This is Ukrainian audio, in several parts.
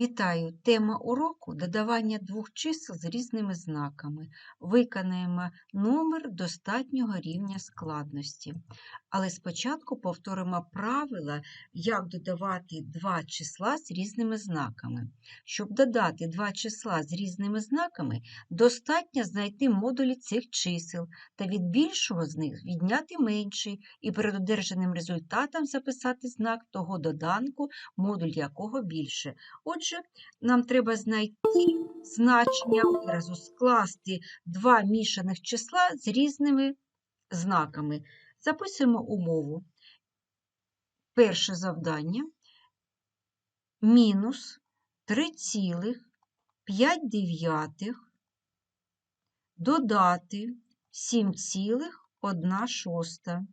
Вітаю! Тема уроку додавання двох чисел з різними знаками. Виконаємо номер достатнього рівня складності. Але спочатку повторимо правила, як додавати два числа з різними знаками. Щоб додати два числа з різними знаками, достатньо знайти модулі цих чисел та від більшого з них відняти менший і перед одержаним результатом записати знак того доданку, модуль якого більше. Отже, нам треба знайти значення виразу, скласти два мішаних числа з різними знаками. Записуємо умову. Перше завдання мінус 3,5 додати 7,1 шоста.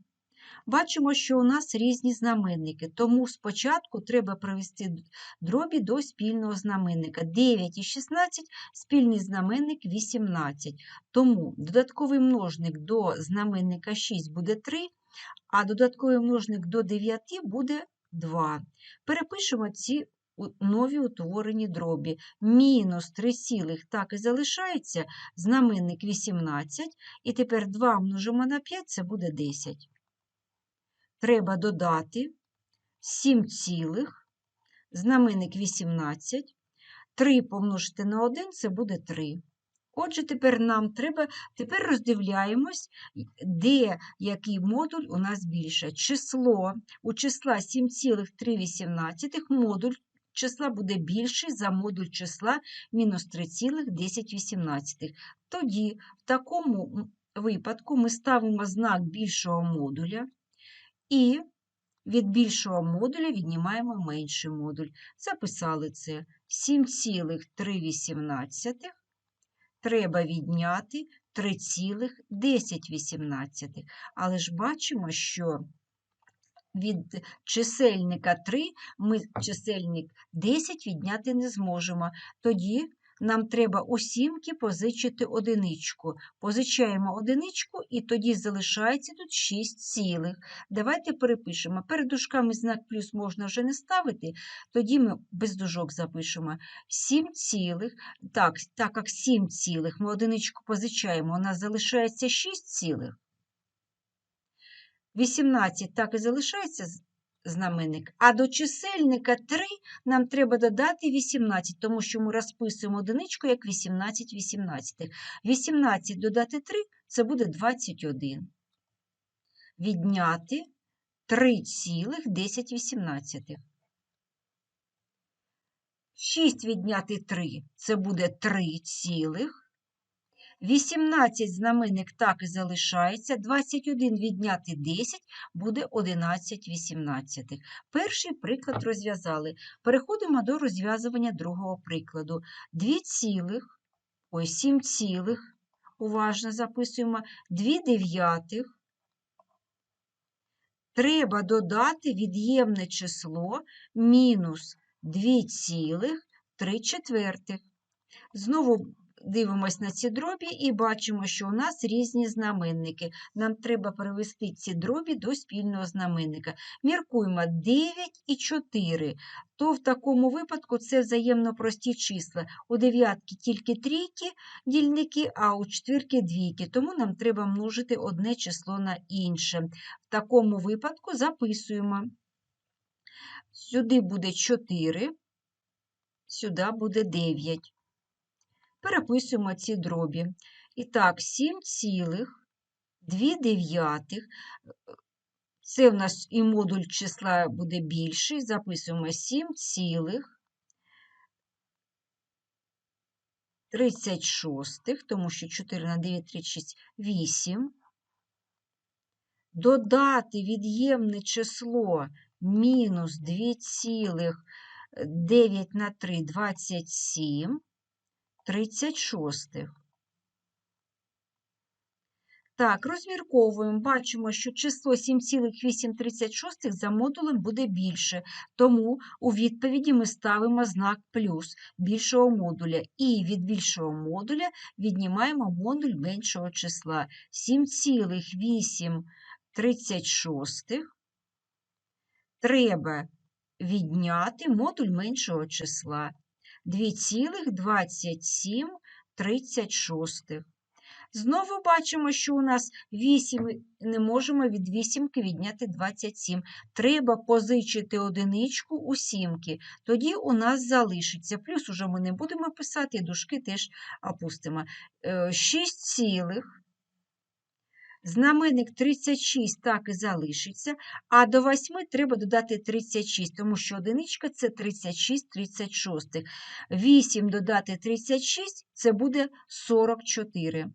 Бачимо, що у нас різні знаменники, тому спочатку треба привести дробі до спільного знаменника. 9 і 16 спільний знаменник 18. Тому додатковий множник до знаменника 6 буде 3, а додатковий множник до 9 буде 2. Перепишемо ці нові утворені дробі. Мінус 3 цілих так і залишається, знаменник 18, і тепер 2 множимо на 5, це буде 10 треба додати 7 цілих, знаменник 18, 3 помножити на 1 це буде 3. Отже, тепер нам треба, тепер роздивляємось, де який модуль у нас більше. Число у числа 7,318 модуль числа буде більший за модуль числа мінус 3,1018. Тоді в такому випадку ми ставимо знак більшого модуля і від більшого модуля віднімаємо менший модуль. Записали це 7,318. Треба відняти 3,1018. Але ж бачимо, що від чисельника 3 ми чисельник 10 відняти не зможемо. Тоді нам треба у сімки позичити одиничку. Позичаємо одиничку, і тоді залишається тут 6 цілих. Давайте перепишемо. Перед дужками знак плюс можна вже не ставити, тоді ми без дужок запишемо 7 цілих. Так, так як 7 цілих ми одиничку позичаємо, у нас залишається 6 цілих. 18 так і залишається знаменник. А до чисельника 3 нам треба додати 18, тому що ми розписуємо одиничку як 18 18. 18 додати 3 це буде 21. Відняти 3,1018. 6 відняти 3 це буде 3 цілих. 18 знаменник так і залишається, 21 відняти 10 буде 11 18. Перший приклад розв'язали. Переходимо до розв'язування другого прикладу. 2 цілих, ой, 7 цілих, уважно записуємо, 2 дев'ятих. Треба додати від'ємне число мінус 2 цілих 3 четвертих. Знову дивимось на ці дробі і бачимо, що у нас різні знаменники. Нам треба перевести ці дробі до спільного знаменника. Міркуємо 9 і 4, то в такому випадку це взаємно прості числа. У дев'ятки тільки трійки дільники, а у четвірки двійки, тому нам треба множити одне число на інше. В такому випадку записуємо. Сюди буде 4, сюди буде 9 переписуємо ці дробі. І так, 7 цілих 2 дев'ятих. Це в нас і модуль числа буде більший. Записуємо 7 цілих 36, тому що 4 на 9, 36, 8. Додати від'ємне число мінус 2,9 на 3, 27. 36. Так, розмірковуємо, бачимо, що число 7,836 за модулем буде більше, тому у відповіді ми ставимо знак плюс більшого модуля. І від більшого модуля віднімаємо модуль меншого числа 7,836. Треба відняти модуль меншого числа 2,2736. Знову бачимо, що у нас 8, не можемо від вісімки відняти 27. Треба позичити одиничку у сімки. Тоді у нас залишиться. Плюс уже ми не будемо писати, і дужки теж опустимо. 6 е. Знаменник 36 так і залишиться, а до 8 треба додати 36, тому що одиничка це 36 36. 8 додати 36 це буде 44.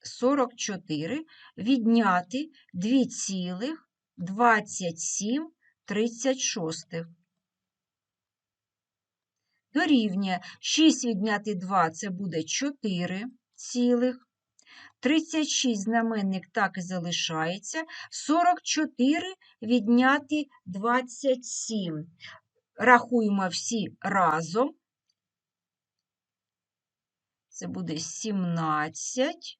44 відняти 2,2736. Дорівнює 6 відняти 2 це буде 4 цілих. 36 знаменник так і залишається. 44 відняти 27. Рахуємо всі разом. Це буде 17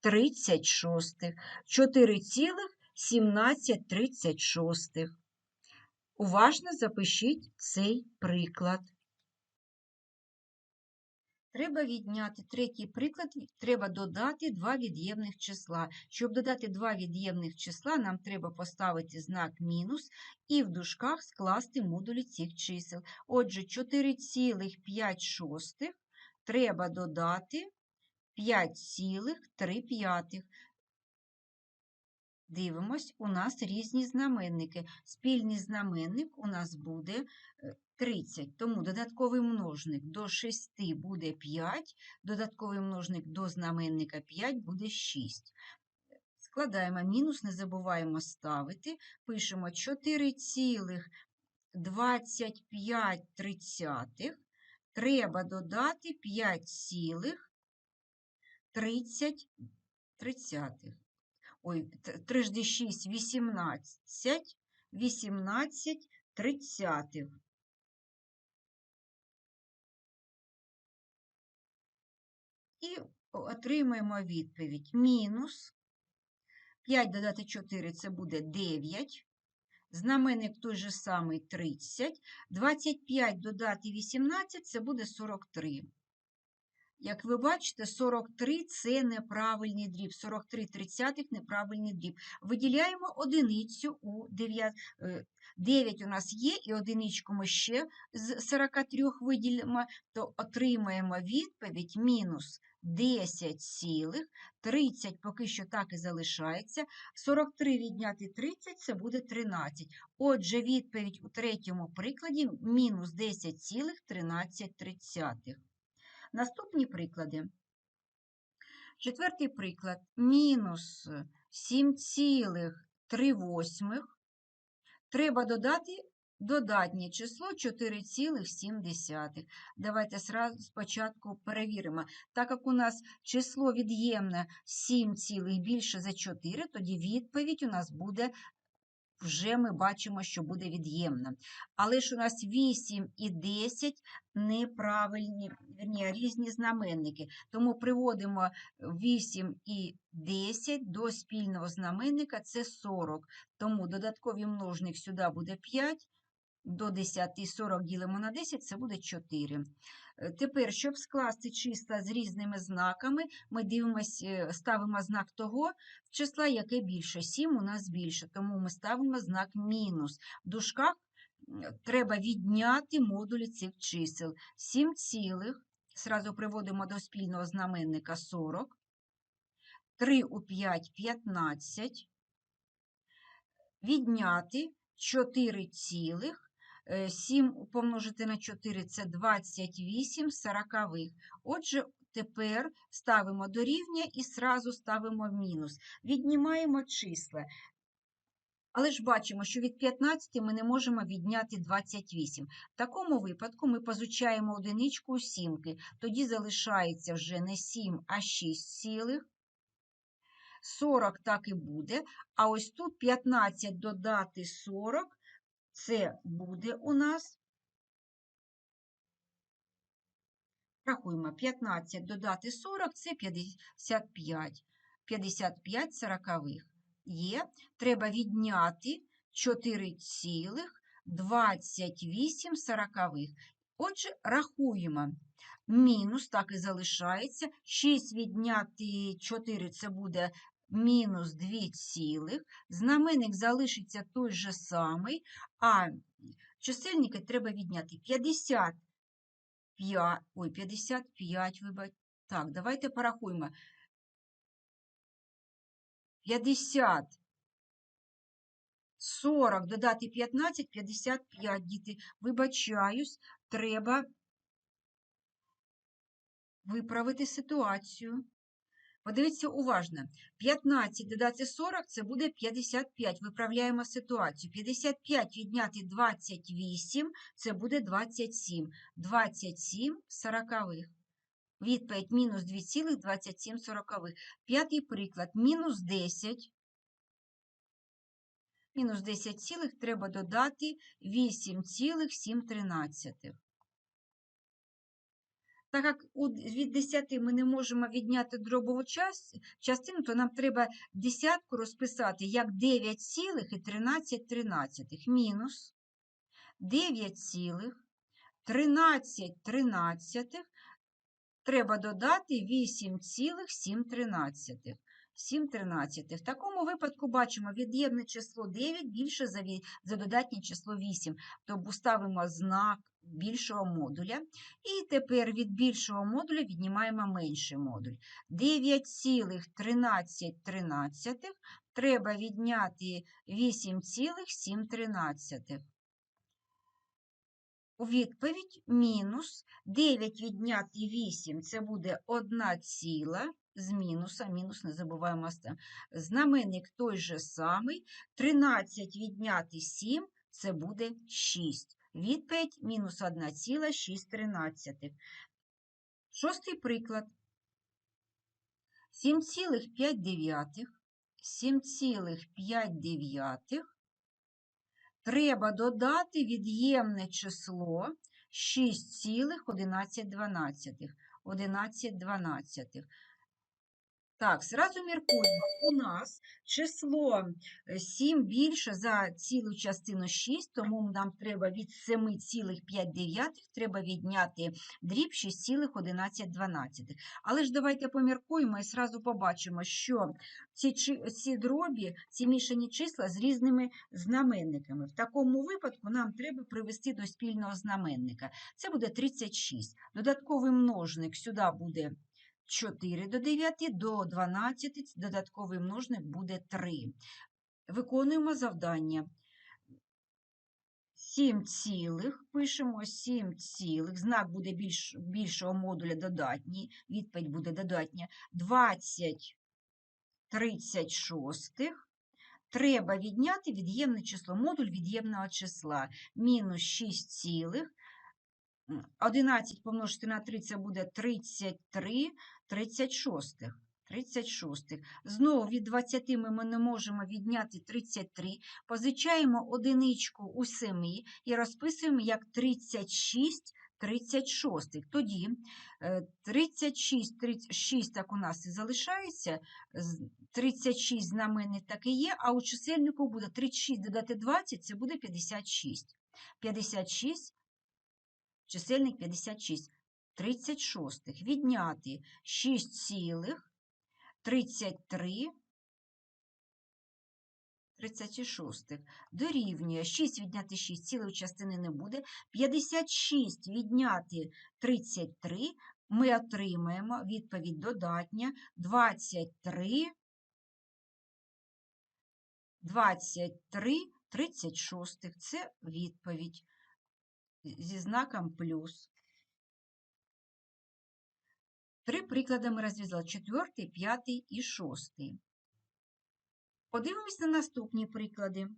36. 4,1736. Уважно запишіть цей приклад. Треба відняти третій приклад, треба додати два від'ємних числа. Щоб додати два від'ємних числа, нам треба поставити знак мінус і в дужках скласти модулі цих чисел. Отже, 4,5 треба додати 5,3. Дивимось, у нас різні знаменники. Спільний знаменник у нас буде 30, тому додатковий множник до 6 буде 5, додатковий множник до знаменника 5 буде 6. Складаємо мінус, не забуваємо ставити, пишемо 4,25. Треба додати 5,30. Ой, 3 6, 18, 18 тридцятих. І отримаємо відповідь мінус 5 додати 4 це буде 9. Знаменник той же самий 30. 25 додати 18 це буде 43. Як ви бачите, 43 це неправильний дріб, 43 тридцятих неправильний дріб. Виділяємо одиницю у 9. 9 е, у нас є, і одиничку ми ще з 43 виділимо, то отримаємо відповідь мінус 10 цілих, 30 поки що так і залишається. 43 відняти 30 це буде 13. Отже, відповідь у третьому прикладі мінус 10 цілих 13 тридцятих. Наступні приклади. Четвертий приклад мінус 7,3. Треба додати додатнє число 4,7. Давайте спочатку перевіримо. Так як у нас число від'ємне 7, більше за 4, тоді відповідь у нас буде вже ми бачимо, що буде від'ємна. Але ж у нас 8 і 10 неправильні, верні, різні знаменники. Тому приводимо 8 і 10 до спільного знаменника це 40. Тому додатковий множник сюди буде 5 до 10 і 40 ділимо на 10, це буде 4. Е, тепер, щоб скласти числа з різними знаками, ми дивимося, е, ставимо знак того числа, яке більше. 7 у нас більше, тому ми ставимо знак мінус. В дужках треба відняти модулі цих чисел. 7 цілих, зразу приводимо до спільного знаменника 40, 3 у 5 15, відняти 4 цілих. 7 е, помножити на 4 це 28 сорокових. Отже, тепер ставимо дорівнює і сразу ставимо мінус. Віднімаємо числа. Але ж бачимо, що від 15 ми не можемо відняти 28. В такому випадку ми позучаємо одиничку у сімки. Тоді залишається вже не 7, а 6 цілих. 40 так і буде. А ось тут 15 додати 40 це буде у нас, рахуємо, 15 додати 40 це 55. 55 сорокових. Є. Треба відняти 4,28 сорокових. Отже, рахуємо. Мінус, так і залишається. 6 відняти 4 це буде мінус 2 цілих. Знаменник залишиться той же самий, а чисельники треба відняти 55, ой, 55, вибач. Так, давайте порахуємо. 50, 40, додати 15, 55, діти. Вибачаюсь, треба виправити ситуацію. Подивіться уважно. 15 додати 40 це буде 55. Виправляємо ситуацію. 55 відняти 28 це буде 27. 27 сорокових. Відповідь мінус 2,27. П'ятий приклад. Мінус 10. Мінус 10 цілих треба додати 8,7. Так як від 10 ми не можемо відняти дробову частину, то нам треба десятку розписати як 9 цілих і 13 тринадцятих. Мінус 9 цілих 13 тринадцятих треба додати 8,7. 7 тринадцятих. В такому випадку бачимо від'ємне число 9 більше за, за додатнє число 8. Тобто ставимо знак більшого модуля. І тепер від більшого модуля віднімаємо менший модуль. 9,13 треба відняти 8,7. У відповідь мінус 9 відняти 8 це буде 1 ціла з мінуса, мінус не забуваємо. Знаменник той же самий. 13 відняти 7 це буде 6. Відповідь мінус 1,6. Шостий приклад. 7,5 7,5 треба додати від'ємне число 6,11. 11 12. Так, зразу міркуємо. У нас число 7 більше за цілу частину 6, тому нам треба від 7,5 треба відняти дріб 6,11. Але ж давайте поміркуємо і зразу побачимо, що ці, ці дробі, ці мішані числа з різними знаменниками. В такому випадку нам треба привести до спільного знаменника. Це буде 36. Додатковий множник сюди буде 4 до 9, до 12 додатковий множник буде 3. Виконуємо завдання. 7 цілих, пишемо 7 цілих, знак буде більш, більшого модуля додатній, відповідь буде додатня 20 36. Треба відняти від'ємне число, модуль від'ємного числа. Мінус 6 цілих. 11 помножити на 3 це буде 33 36. 36. Знову від 20 ми не можемо відняти 33. Позичаємо одиничку у 7 і розписуємо як 36 36. Тоді 36, е, 36 так у нас і залишається, 36 знаменник так і є, а у чисельнику буде 36 додати 20, це буде 56. 56, чисельник 56. 36 відняти 6 цілих. 33 36 дорівнює. 6 відняти 6 цілої частини не буде. 56 відняти 33 ми отримаємо відповідь додатня. 23 23 36. Це відповідь зі знаком плюс. Три приклади ми розв'язали четвертий, п'ятий і шостий. Подивимось на наступні приклади.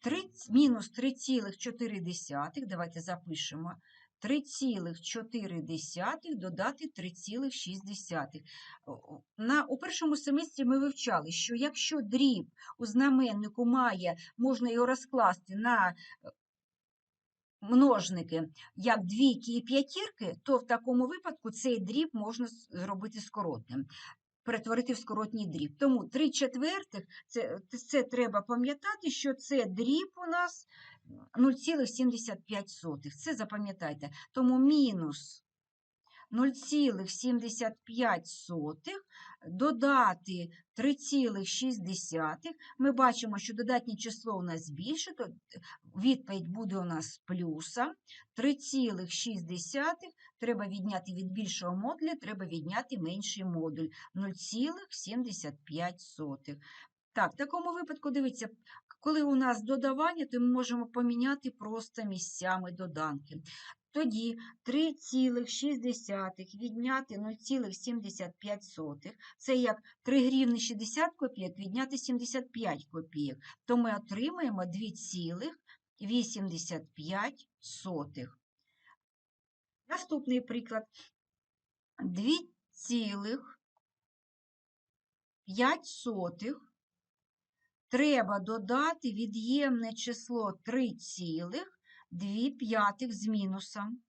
3, мінус 3,4, давайте запишемо. 3,4 додати 3,6. На, У першому семестрі ми вивчали, що якщо дріб у знаменнику має, можна його розкласти на множники, як двійки і п'ятірки, то в такому випадку цей дріб можна зробити скоротним, перетворити в скоротній дріб. Тому 3 четвертих це, це треба пам'ятати, що це дріб у нас 0,75. Це запам'ятайте. Тому мінус 0,75 додати 3,6. Ми бачимо, що додатнє число у нас більше, то відповідь буде у нас плюсом. 3,6 треба відняти від більшого модуля, треба відняти менший модуль 0,75. Так, в такому випадку, дивіться, коли у нас додавання, то ми можемо поміняти просто місцями доданки. Тоді 3,6 відняти 0,75 це як 3 гривні 60 копійок відняти 75 копійок. То ми отримаємо 2,85. Наступний приклад. 2,5 треба додати від'ємне число 3,5 2 п'ятих з мінусом.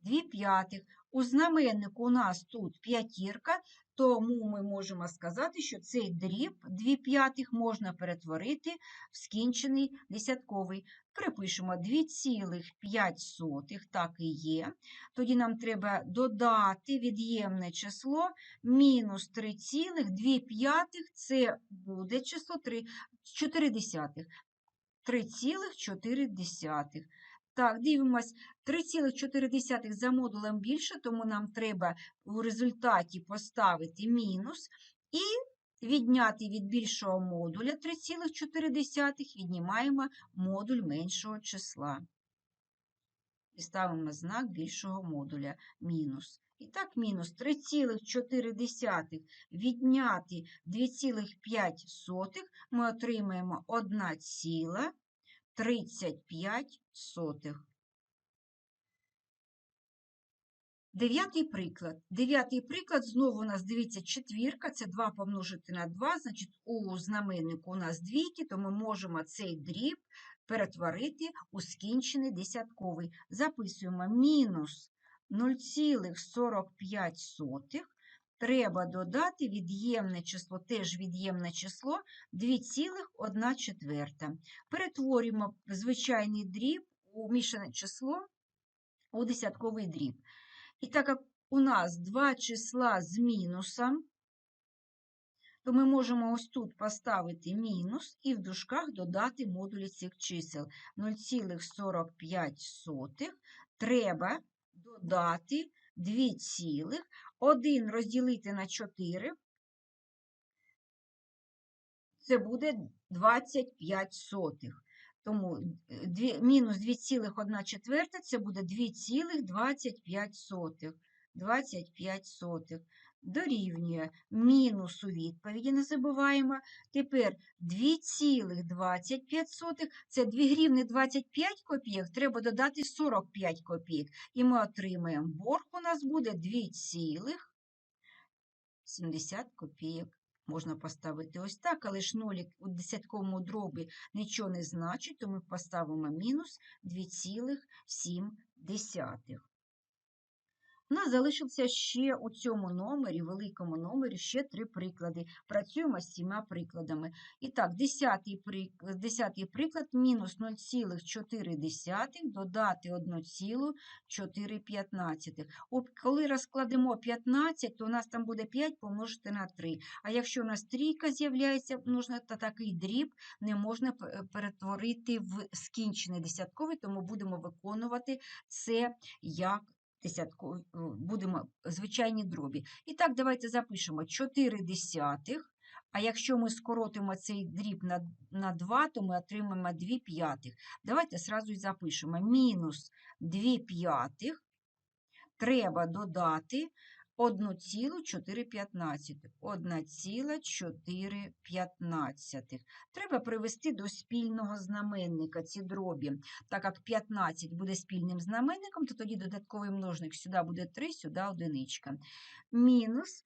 2 п'ятих. У знаменнику у нас тут п'ятірка, тому ми можемо сказати, що цей дріб 2 п'ятих можна перетворити в скінчений десятковий. Припишемо 2,5, так і є. Тоді нам треба додати від'ємне число мінус 3,2 це буде число 3, 4 десятих. 3,4. Так, дивимось, 3,4 за модулем більше, тому нам треба у результаті поставити мінус і відняти від більшого модуля 3,4, віднімаємо модуль меншого числа. І ставимо знак більшого модуля мінус. І так, мінус 3,4 відняти 2,5 ми отримаємо 1,35. Дев'ятий приклад. Дев'ятий приклад, знову у нас, дивіться, четвірка, це 2 помножити на 2, значить, у знаменнику у нас двійки, то ми можемо цей дріб перетворити у скінчений десятковий. Записуємо мінус 0,45 треба додати від'ємне число, теж від'ємне число 2,1 четверта. Перетворюємо звичайний дріб у мішане число у десятковий дріб. І так як у нас два числа з мінусом, то ми можемо ось тут поставити мінус і в дужках додати модулі цих чисел. 0,45 треба додати 2 цілих, 1 розділити на 4, це буде 25 сотих. Тому мінус 2,1 четверта це буде 2,25. 25 сотих дорівнює мінусу відповіді, не забуваємо. Тепер 2,25 це 2 гривни 25 копійок, треба додати 45 копійок. І ми отримаємо борг у нас буде 2,70 копійок. Можна поставити ось так, але ж нолік у десятковому дробі нічого не значить, то ми поставимо мінус 2,7. У нас залишився ще у цьому номері, великому номері, ще три приклади. Працюємо з цими прикладами. І так, 10 приклад мінус 0,4 додати 1,415. Коли розкладемо 15, то у нас там буде 5 помножити на 3. А якщо у нас трійка з'являється, то такий дріб не можна перетворити в скінчений десятковий, тому будемо виконувати це як десятку, е, будемо звичайні дробі. І так, давайте запишемо 4 десятих. А якщо ми скоротимо цей дріб на на 2, то ми отримаємо 2 п'ятих. Давайте одразу і запишемо. Мінус 2 п'ятих треба додати 1,415. 1,415. Треба привести до спільного знаменника ці дробі. Так як 15 буде спільним знаменником, то тоді додатковий множник сюди буде 3, сюди одиничка. Мінус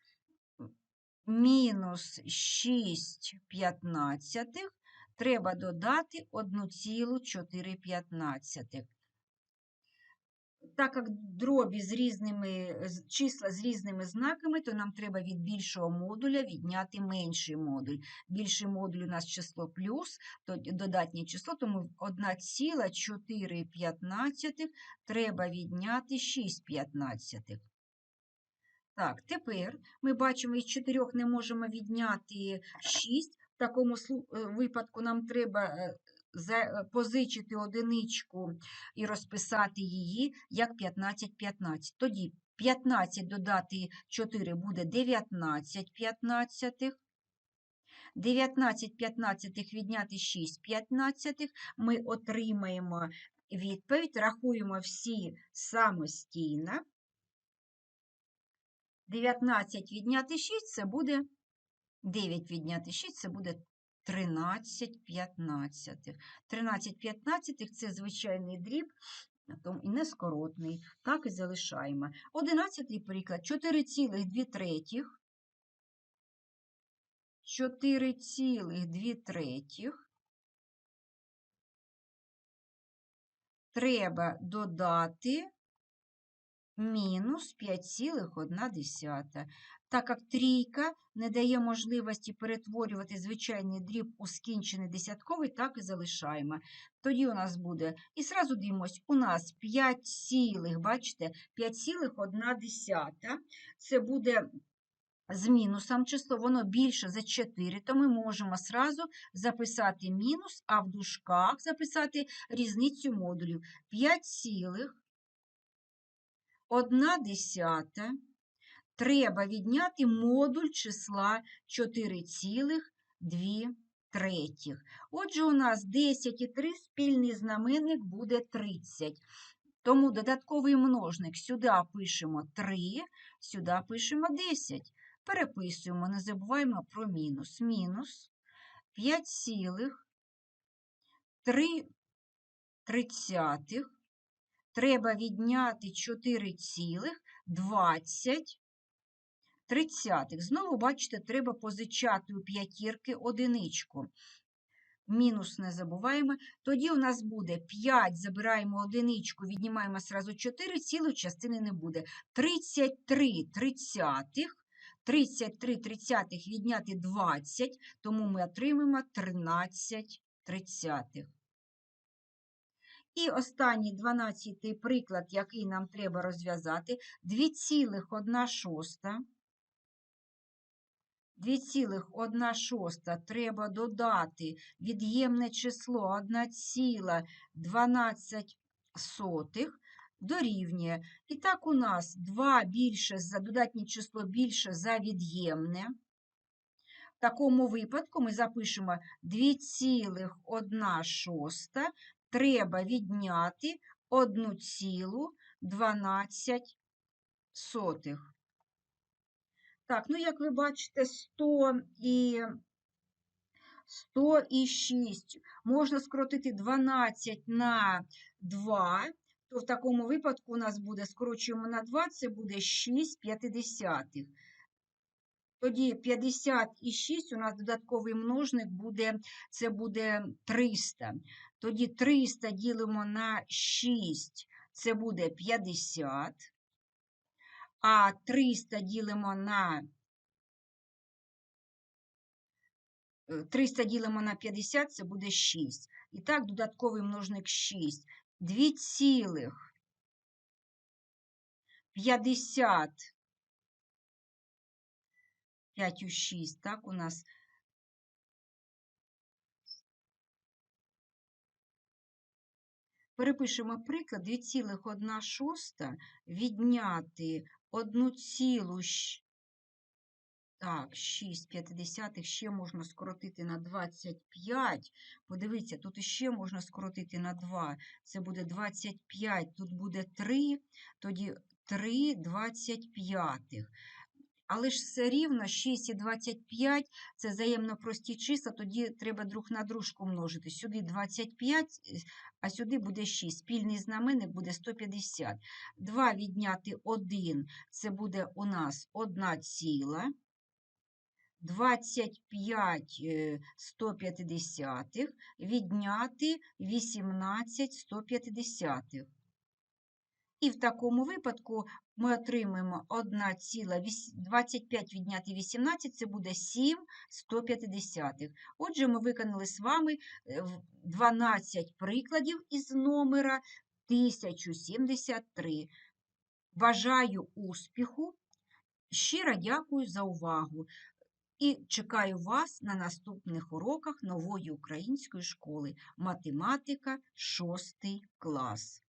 мінус 6 п'ятнадцятих треба додати 1,415. Так як дробі з різними числа з різними знаками, то нам треба від більшого модуля відняти менший модуль. Більший модуль у нас число плюс, то додатнє число, тому 1,4 треба відняти 6 п'ятнадцятих. Так, тепер ми бачимо, із 4 не можемо відняти 6. В такому е, випадку нам треба е, позичити одиничку і розписати її як 15 15. Тоді 15 додати 4 буде 19 п'ятнадцятих. 19 п'ятнадцятих відняти 6 п'ятнадцятих. Ми отримаємо відповідь, рахуємо всі самостійно. 19 відняти 6 це буде 9 відняти 6 це буде 13 п'ятнадцятих. 13 п'ятнадцятих це звичайний дріб, і нескоротний. Так і залишаємо. Одинадцятий приклад 4,2 третіх. 4,2 третіх. Треба додати мінус 5,1. Так як трійка не дає можливості перетворювати звичайний дріб у скінчений десятковий, так і залишаємо. Тоді у нас буде, і зразу дивимось, у нас 5 цілих, бачите, 5,1. Це буде з мінусом число, воно більше за 4, то ми можемо зразу записати мінус, а в дужках записати різницю модулів. 5 цілих. Одна десята треба відняти модуль числа 4,2 третіх. Отже, у нас 10 і 3 спільний знаменник буде 30. Тому додатковий множник сюди пишемо 3, сюди пишемо 10. Переписуємо, не забуваємо про мінус. Мінус 5,3 тридцятих треба відняти 4,20 тридцятих. Знову, бачите, треба позичати у п'ятірки одиничку. Мінус не забуваємо. Тоді у нас буде 5, забираємо одиничку, віднімаємо сразу 4, цілої частини не буде. 33 тридцятих. 33 тридцятих відняти 20, тому ми отримаємо 13 тридцятих. І останній 12 приклад, який нам треба розв'язати, 2,1 шоста. 2,1 шоста треба додати від'ємне число 1,12 дорівнює. І так у нас 2 більше за додатнє число більше за від'ємне. В такому випадку ми запишемо 2,1 шоста треба відняти 1,12. Так, ну, як ви бачите, 100 і 100 і 6 можна скоротити 12 на 2, то в такому випадку у нас буде, скорочуємо на 2, це буде 6 п'ятидесятих. Тоді 50 і 6 у нас додатковий множник буде, це буде 300. Тоді 300 ділимо на 6, це буде 50. А 300 ділимо на 300 ділимо на 50, це буде 6. І так, додатковий множник 6. 2 цілих 50 5 у 6, так, у нас Перепишемо приклад 2,1 шоста відняти 1 цілу так, 6,5 ще можна скоротити на 25. Подивіться, тут іще можна скоротити на 2. Це буде 25, тут буде 3, тоді 3 25. Але ж все рівно 6 і 25 це взаємно прості числа, тоді треба друг на дружку множити. Сюди 25, а сюди буде 6. Спільний знаменник буде 150. 2 відняти 1 це буде у нас 1 ціла. 25 150 відняти 18 150. І в такому випадку ми отримаємо 1,25 відняти 18, це буде 7 150. Отже, ми виконали з вами е, 12 прикладів із номера 1073. Бажаю успіху. Щиро дякую за увагу і чекаю вас на наступних уроках нової української школи. Математика 6 клас.